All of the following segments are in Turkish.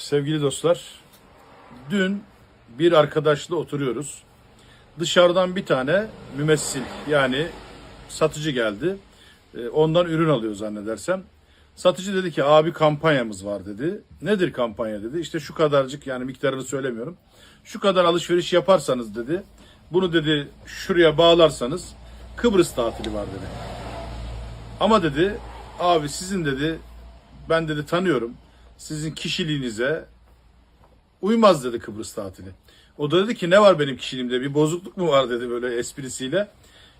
sevgili dostlar. Dün bir arkadaşla oturuyoruz. Dışarıdan bir tane mümessil yani satıcı geldi. Ee, Ondan ürün alıyor zannedersem. Satıcı dedi ki abi kampanyamız var dedi. Nedir kampanya dedi. İşte şu kadarcık yani miktarını söylemiyorum. Şu kadar alışveriş yaparsanız dedi. Bunu dedi şuraya bağlarsanız Kıbrıs tatili var dedi. Ama dedi abi sizin dedi ben dedi tanıyorum. Sizin kişiliğinize uymaz dedi Kıbrıs tatili. O da dedi ki ne var benim kişiliğimde bir bozukluk mu var dedi böyle esprisiyle.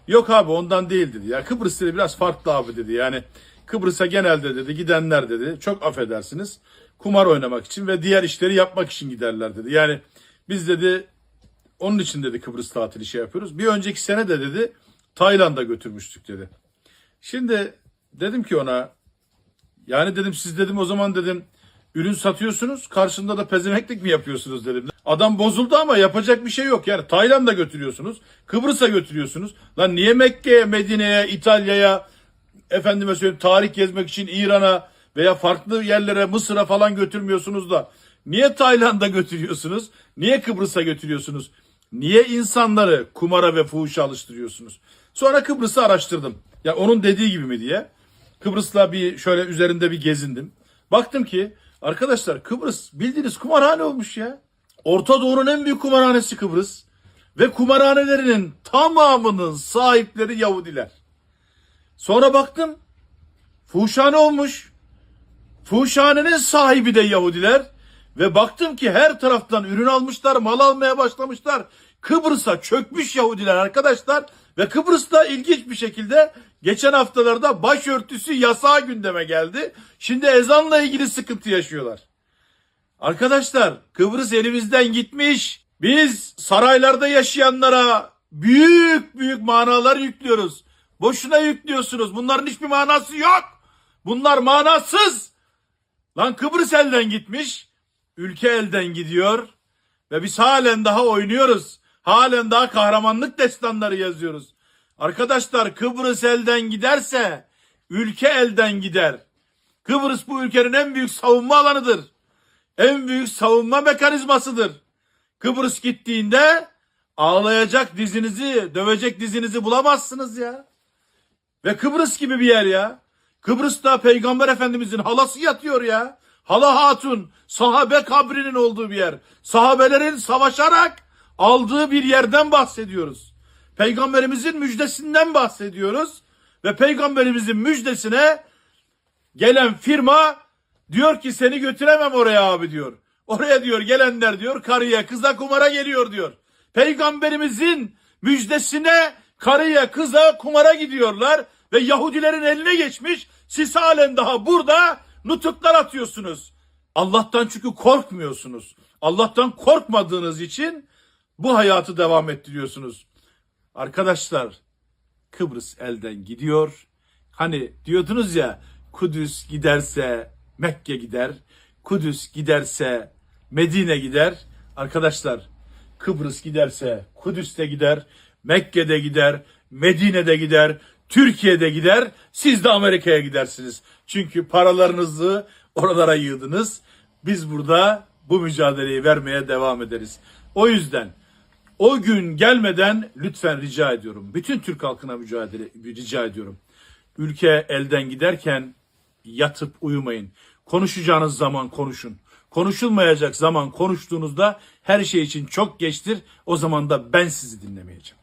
Yok abi ondan değil dedi. Ya Kıbrıs dedi biraz farklı abi dedi. Yani Kıbrıs'a genelde dedi gidenler dedi çok affedersiniz kumar oynamak için ve diğer işleri yapmak için giderler dedi. Yani biz dedi onun için dedi Kıbrıs tatili şey yapıyoruz. Bir önceki sene de dedi Tayland'a götürmüştük dedi. Şimdi dedim ki ona yani dedim siz dedim o zaman dedim ürün satıyorsunuz karşında da pezemeklik mi yapıyorsunuz dedim. Adam bozuldu ama yapacak bir şey yok. Yani Tayland'a götürüyorsunuz. Kıbrıs'a götürüyorsunuz. Lan niye Mekke'ye, Medine'ye, İtalya'ya efendime söyleyeyim tarih gezmek için İran'a veya farklı yerlere Mısır'a falan götürmüyorsunuz da niye Tayland'a götürüyorsunuz? Niye Kıbrıs'a götürüyorsunuz? Niye insanları kumara ve fuhuşa alıştırıyorsunuz? Sonra Kıbrıs'ı araştırdım. Ya onun dediği gibi mi diye. Kıbrıs'la bir şöyle üzerinde bir gezindim. Baktım ki arkadaşlar Kıbrıs bildiğiniz kumarhane olmuş ya. Orta Doğu'nun en büyük kumarhanesi Kıbrıs. Ve kumarhanelerinin tamamının sahipleri Yahudiler. Sonra baktım fuhuşhane olmuş. Fuhuşhanenin sahibi de Yahudiler. Ve baktım ki her taraftan ürün almışlar, mal almaya başlamışlar. Kıbrıs'a çökmüş Yahudiler arkadaşlar. Ve Kıbrıs'ta ilginç bir şekilde geçen haftalarda başörtüsü yasağı gündeme geldi. Şimdi ezanla ilgili sıkıntı yaşıyorlar. Arkadaşlar Kıbrıs elimizden gitmiş. Biz saraylarda yaşayanlara büyük büyük manalar yüklüyoruz. Boşuna yüklüyorsunuz. Bunların hiçbir manası yok. Bunlar manasız. Lan Kıbrıs elden gitmiş. Ülke elden gidiyor. Ve biz halen daha oynuyoruz. Halen daha kahramanlık destanları yazıyoruz. Arkadaşlar Kıbrıs elden giderse ülke elden gider. Kıbrıs bu ülkenin en büyük savunma alanıdır. En büyük savunma mekanizmasıdır. Kıbrıs gittiğinde ağlayacak dizinizi, dövecek dizinizi bulamazsınız ya. Ve Kıbrıs gibi bir yer ya. Kıbrıs'ta Peygamber Efendimizin halası yatıyor ya. Hala Hatun sahabe kabrinin olduğu bir yer. Sahabelerin savaşarak aldığı bir yerden bahsediyoruz. Peygamberimizin müjdesinden bahsediyoruz. Ve peygamberimizin müjdesine gelen firma diyor ki seni götüremem oraya abi diyor. Oraya diyor gelenler diyor karıya kıza kumara geliyor diyor. Peygamberimizin müjdesine karıya kıza kumara gidiyorlar ve Yahudilerin eline geçmiş. Siz halen daha burada nutuklar atıyorsunuz. Allah'tan çünkü korkmuyorsunuz. Allah'tan korkmadığınız için bu hayatı devam ettiriyorsunuz. Arkadaşlar Kıbrıs elden gidiyor. Hani diyordunuz ya Kudüs giderse Mekke gider. Kudüs giderse Medine gider. Arkadaşlar Kıbrıs giderse Kudüs'te gider. Mekke'de gider. Medine'de gider. Türkiye'de gider. Siz de Amerika'ya gidersiniz. Çünkü paralarınızı oralara yığdınız. Biz burada bu mücadeleyi vermeye devam ederiz. O yüzden o gün gelmeden lütfen rica ediyorum. Bütün Türk halkına mücadele rica ediyorum. Ülke elden giderken yatıp uyumayın. Konuşacağınız zaman konuşun. Konuşulmayacak zaman konuştuğunuzda her şey için çok geçtir. O zaman da ben sizi dinlemeyeceğim.